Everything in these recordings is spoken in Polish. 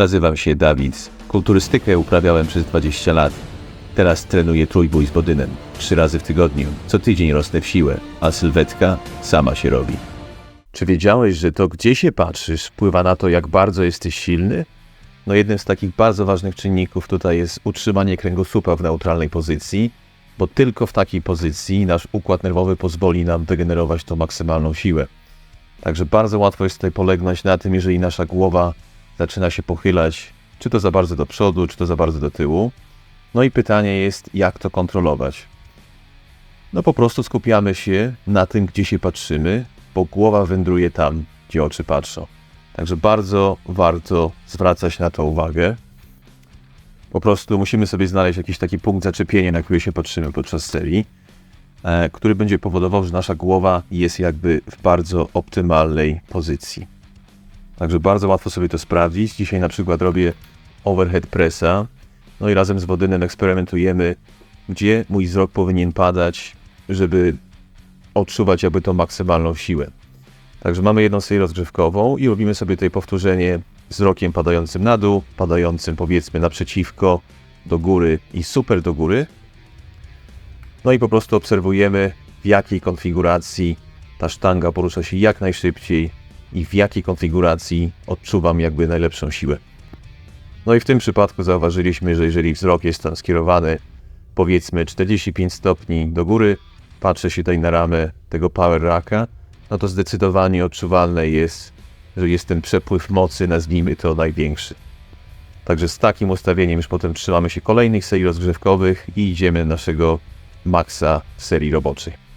Nazywam się Dawid. Kulturystykę uprawiałem przez 20 lat. Teraz trenuję trójbój z Bodynem. Trzy razy w tygodniu. Co tydzień rosnę w siłę, a sylwetka sama się robi. Czy wiedziałeś, że to gdzie się patrzysz wpływa na to, jak bardzo jesteś silny? No jednym z takich bardzo ważnych czynników tutaj jest utrzymanie kręgosłupa w neutralnej pozycji, bo tylko w takiej pozycji nasz układ nerwowy pozwoli nam wygenerować tą maksymalną siłę. Także bardzo łatwo jest tutaj polegnąć na tym, jeżeli nasza głowa zaczyna się pochylać, czy to za bardzo do przodu, czy to za bardzo do tyłu. No i pytanie jest, jak to kontrolować? No po prostu skupiamy się na tym, gdzie się patrzymy, bo głowa wędruje tam, gdzie oczy patrzą. Także bardzo warto zwracać na to uwagę. Po prostu musimy sobie znaleźć jakiś taki punkt zaczepienia, na który się patrzymy podczas serii, e, który będzie powodował, że nasza głowa jest jakby w bardzo optymalnej pozycji. Także bardzo łatwo sobie to sprawdzić. Dzisiaj na przykład robię overhead pressa, no i razem z Wodynem eksperymentujemy, gdzie mój wzrok powinien padać, żeby odczuwać jakby tą maksymalną siłę. Także mamy jedną serię rozgrzewkową i robimy sobie tutaj powtórzenie wzrokiem padającym na dół, padającym powiedzmy naprzeciwko, do góry i super do góry. No i po prostu obserwujemy w jakiej konfiguracji ta sztanga porusza się jak najszybciej i w jakiej konfiguracji odczuwam jakby najlepszą siłę. No i w tym przypadku zauważyliśmy, że jeżeli wzrok jest tam skierowany powiedzmy 45 stopni do góry, patrzę się tutaj na ramę tego power racka, no to zdecydowanie odczuwalne jest, że jest ten przepływ mocy, nazwijmy to największy. Także z takim ustawieniem już potem trzymamy się kolejnych serii rozgrzewkowych i idziemy naszego maksa serii roboczej.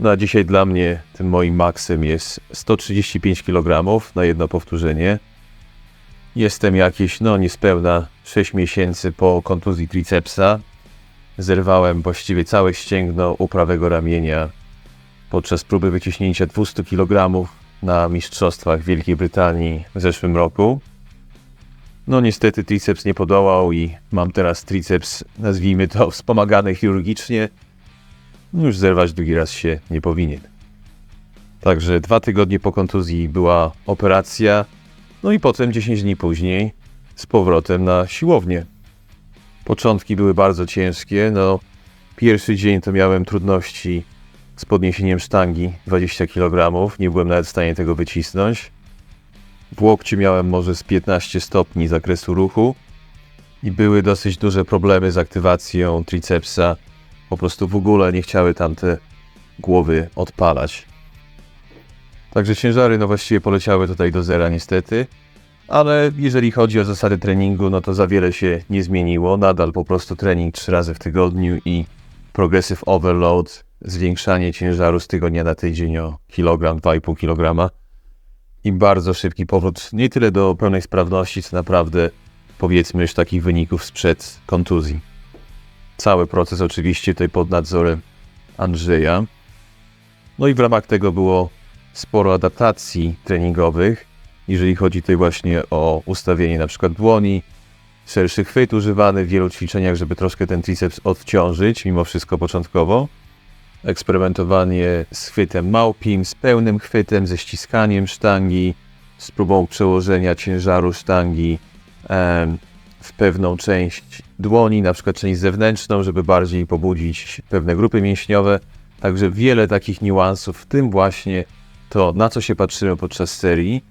No a dzisiaj dla mnie tym moim maksem jest 135 kg na jedno powtórzenie. Jestem jakieś, no niespełna 6 miesięcy po kontuzji tricepsa. Zerwałem właściwie całe ścięgno u prawego ramienia podczas próby wyciśnięcia 200 kg na Mistrzostwach Wielkiej Brytanii w zeszłym roku. No niestety triceps nie podołał i mam teraz triceps, nazwijmy to, wspomagany chirurgicznie. No już zerwać drugi raz się nie powinien. Także dwa tygodnie po kontuzji była operacja, no i potem 10 dni później z powrotem na siłownię. Początki były bardzo ciężkie, no pierwszy dzień to miałem trudności z podniesieniem sztangi 20 kg, nie byłem nawet w stanie tego wycisnąć. W łokciu miałem może z 15 stopni zakresu ruchu i były dosyć duże problemy z aktywacją tricepsa. Po prostu w ogóle nie chciały tamte głowy odpalać. Także ciężary no właściwie poleciały tutaj do zera niestety. Ale jeżeli chodzi o zasady treningu, no to za wiele się nie zmieniło. Nadal po prostu trening 3 razy w tygodniu i progressive overload, zwiększanie ciężaru z tygodnia na tydzień o kilogram, 2,5 kg. I bardzo szybki powrót nie tyle do pełnej sprawności, co naprawdę powiedzmy już takich wyników sprzed kontuzji. Cały proces oczywiście tutaj pod nadzorem Andrzeja. No i w ramach tego było sporo adaptacji treningowych, jeżeli chodzi tutaj właśnie o ustawienie na przykład dłoni, szerszy chwyt używany w wielu ćwiczeniach, żeby troszkę ten triceps odciążyć, mimo wszystko początkowo. Eksperymentowanie z chwytem małpim, z pełnym chwytem, ze ściskaniem sztangi, z próbą przełożenia ciężaru sztangi w pewną część dłoni, na przykład część zewnętrzną, żeby bardziej pobudzić pewne grupy mięśniowe. Także wiele takich niuansów, w tym właśnie to, na co się patrzymy podczas serii,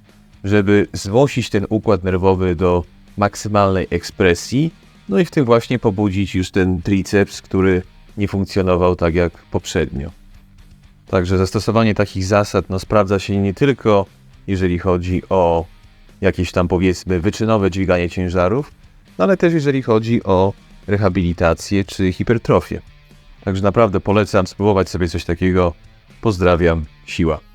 żeby zmusić ten układ nerwowy do maksymalnej ekspresji, no i w tym właśnie pobudzić już ten triceps, który nie funkcjonował tak jak poprzednio. Także zastosowanie takich zasad no, sprawdza się nie tylko jeżeli chodzi o jakieś tam powiedzmy wyczynowe dźwiganie ciężarów, no, ale też jeżeli chodzi o rehabilitację czy hipertrofię. Także naprawdę polecam spróbować sobie coś takiego. Pozdrawiam, siła.